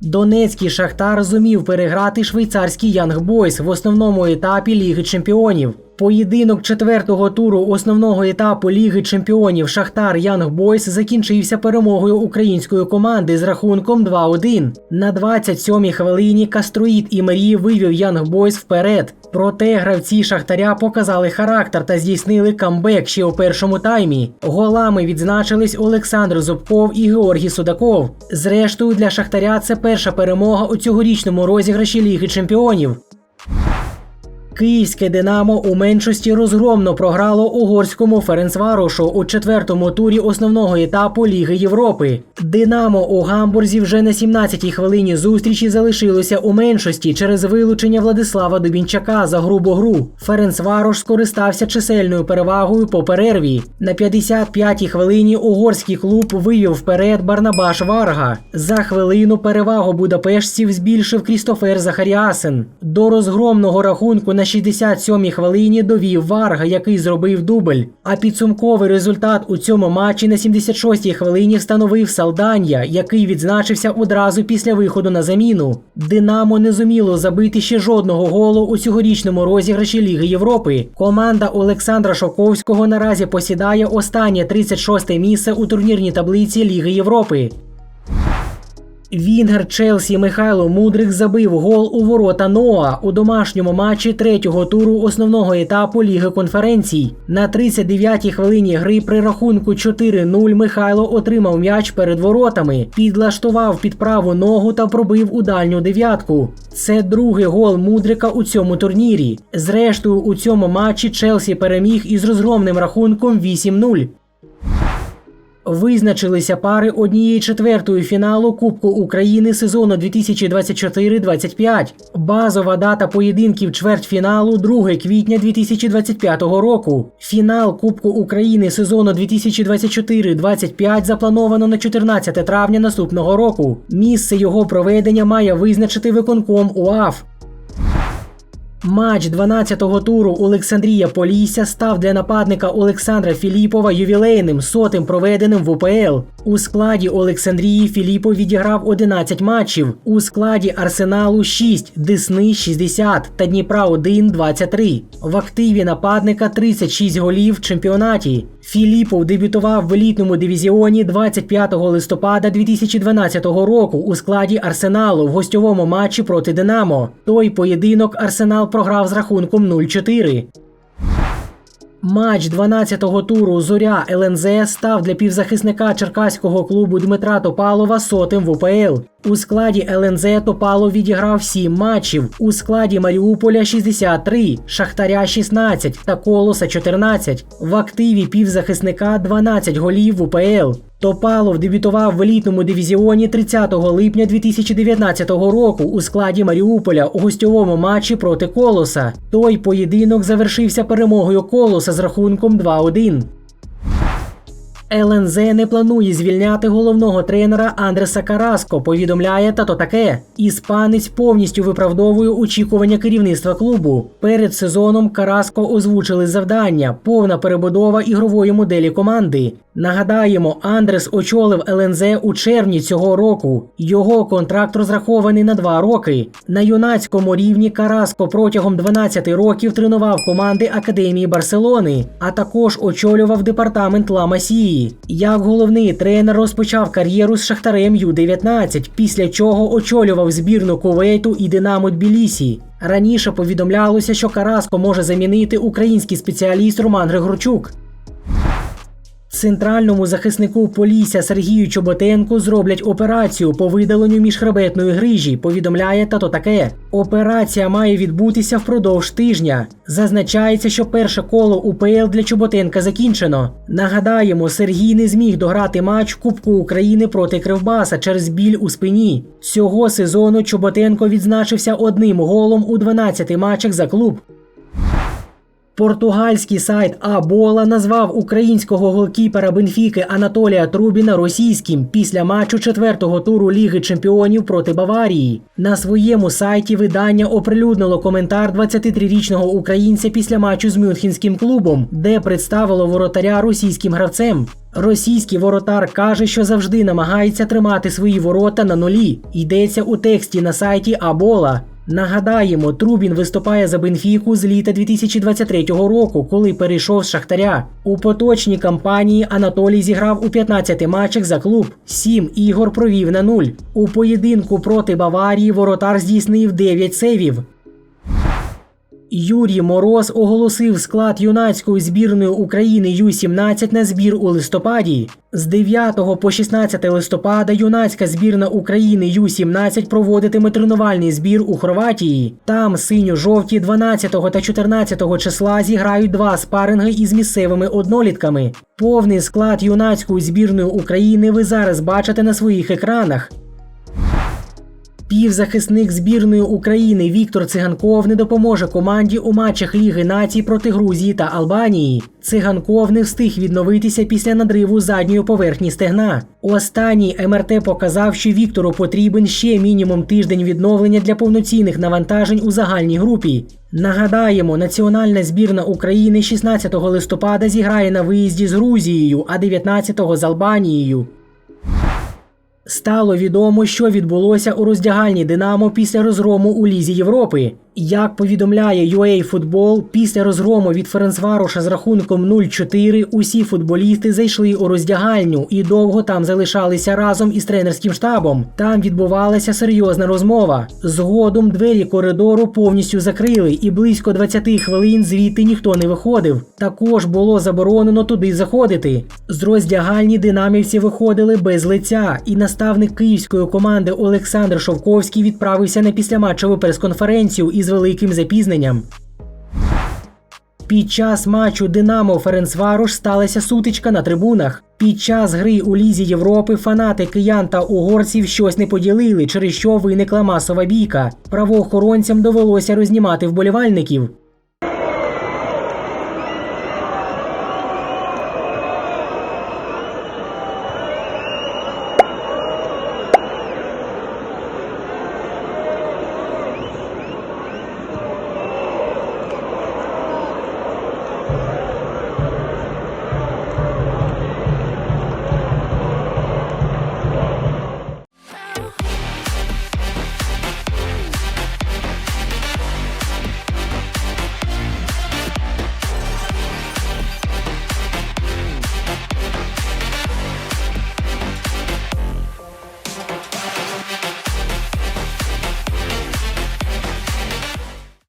Донецький Шахтар зумів переграти швейцарський Янг Бойс в основному етапі Ліги Чемпіонів. Поєдинок четвертого туру основного етапу Ліги Чемпіонів Шахтар Янг Бойс закінчився перемогою української команди з рахунком 2-1. На 27-й хвилині Кастроїд і Марії вивів Янг Бойс вперед. Проте гравці Шахтаря показали характер та здійснили камбек ще у першому таймі. Голами відзначились Олександр Зубков і Георгій Судаков. Зрештою, для Шахтаря це перша перемога у цьогорічному розіграші Ліги Чемпіонів. Київське Динамо у меншості розгромно програло угорському Ференцварошу у четвертому турі основного етапу Ліги Європи. Динамо у Гамбурзі вже на 17-й хвилині зустрічі залишилося у меншості через вилучення Владислава Дубінчака за грубу гру. Ференцварош скористався чисельною перевагою по перерві. На 55-й хвилині угорський клуб вивів вперед Барнабаш Варга. За хвилину перевагу будапештців збільшив Крістофер Захаріасен. До розгромного рахунку на 67-й хвилині довів Варга, який зробив дубль. А підсумковий результат у цьому матчі на 76-й хвилині встановив Салданья, який відзначився одразу після виходу на заміну. Динамо не зуміло забити ще жодного голу у цьогорічному розіграші Ліги Європи. Команда Олександра Шоковського наразі посідає останнє 36-те місце у турнірній таблиці Ліги Європи. Вінгер Челсі Михайло Мудрик забив гол у ворота Ноа у домашньому матчі третього туру основного етапу Ліги конференцій. На 39-й хвилині гри при рахунку 4-0 Михайло отримав м'яч перед воротами, підлаштував під праву ногу та пробив у дальню дев'ятку. Це другий гол Мудрика у цьому турнірі. Зрештою, у цьому матчі Челсі переміг із розгромним рахунком 8-0. Визначилися пари однієї четвертої фіналу Кубку України сезону 2024-25. Базова дата поєдинків чвертьфіналу 2 квітня 2025 року. Фінал Кубку України сезону 2024-25 заплановано на 14 травня наступного року. Місце його проведення має визначити виконком УАФ. Матч 12-го туру Олександрія Полісся став для нападника Олександра Філіпова ювілейним сотим проведеним в УПЛ. У складі Олександрії Філіпов відіграв 11 матчів. У складі Арсеналу 6, Десни 60 та Дніпра 1 23. В активі нападника 36 голів в чемпіонаті. Філіпов дебютував в елітному дивізіоні 25 листопада 2012 року у складі Арсеналу в гостьовому матчі проти Динамо. Той поєдинок Арсенал програв з рахунком 0-4. Матч 12-го туру Зоря ЛНЗ став для півзахисника черкаського клубу Дмитра Топалова сотим в УПЛ. У складі ЛНЗ Топалов відіграв 7 матчів. У складі Маріуполя 63, Шахтаря 16 та Колоса 14. В активі півзахисника 12 голів в УПЛ. Топалов дебютував в елітному дивізіоні 30 липня 2019 року у складі Маріуполя у гостьовому матчі проти Колоса. Той поєдинок завершився перемогою Колоса з рахунком 2-1. ЛНЗ не планує звільняти головного тренера Андреса Караско. Повідомляє тато таке. Іспанець повністю виправдовує очікування керівництва клубу. Перед сезоном Караско озвучили завдання, повна перебудова ігрової моделі команди. Нагадаємо, Андрес очолив ЛНЗ у червні цього року. Його контракт розрахований на два роки. На юнацькому рівні Караско протягом 12 років тренував команди Академії Барселони, а також очолював департамент Ла Масії. Як головний тренер розпочав кар'єру з Шахтарем Ю-19, після чого очолював збірну Кувейту і Динамо Тбілісі. Раніше повідомлялося, що Караско може замінити український спеціаліст Роман Григорчук. Центральному захиснику Полісся Сергію Чоботенку зроблять операцію по видаленню міжхребетної грижі. Повідомляє тато таке. Операція має відбутися впродовж тижня. Зазначається, що перше коло УПЛ для Чоботенка закінчено. Нагадаємо, Сергій не зміг дограти матч Кубку України проти Кривбаса через біль у спині. Цього сезону Чоботенко відзначився одним голом у 12 матчах за клуб. Португальський сайт Абола назвав українського голкіпера Бенфіки Анатолія Трубіна російським після матчу четвертого туру Ліги Чемпіонів проти Баварії. На своєму сайті видання оприлюднило коментар 23-річного українця після матчу з Мюнхенським клубом, де представило воротаря російським гравцем. Російський воротар каже, що завжди намагається тримати свої ворота на нулі. Йдеться у тексті на сайті Абола. Нагадаємо, Трубін виступає за Бенфіку з літа 2023 року, коли перейшов з Шахтаря. У поточній кампанії Анатолій зіграв у 15 матчах за клуб. 7 ігор провів на нуль. У поєдинку проти Баварії воротар здійснив 9 сейвів. Юрій Мороз оголосив склад юнацької збірної України Ю-17 на збір у листопаді. З 9 по 16 листопада юнацька збірна України Ю-17 проводитиме тренувальний збір у Хорватії. Там синьо-жовті 12 та 14 числа зіграють два спаринги із місцевими однолітками. Повний склад юнацької збірної України ви зараз бачите на своїх екранах. Півзахисник збірної України Віктор Циганков не допоможе команді у матчах Ліги націй проти Грузії та Албанії. Циганков не встиг відновитися після надриву задньої поверхні стегна. Останній МРТ показав, що Віктору потрібен ще мінімум тиждень відновлення для повноцінних навантажень у загальній групі. Нагадаємо, національна збірна України 16 листопада зіграє на виїзді з Грузією, а 19-го з Албанією. Стало відомо, що відбулося у роздягальні Динамо після розгрому у Лізі Європи. Як повідомляє UA Football, після розгрому від Ференцвароша з рахунком 0-4 усі футболісти зайшли у роздягальню і довго там залишалися разом із тренерським штабом. Там відбувалася серйозна розмова. Згодом двері коридору повністю закрили, і близько 20 хвилин звідти ніхто не виходив. Також було заборонено туди заходити. З роздягальні динамівці виходили без лиця, і наставник київської команди Олександр Шовковський відправився на післяматчеву прес-конференцію із великим запізненням. Під час матчу Динамо Ференцварош сталася сутичка на трибунах. Під час гри у Лізі Європи фанати киян та угорців щось не поділили, через що виникла масова бійка. Правоохоронцям довелося рознімати вболівальників.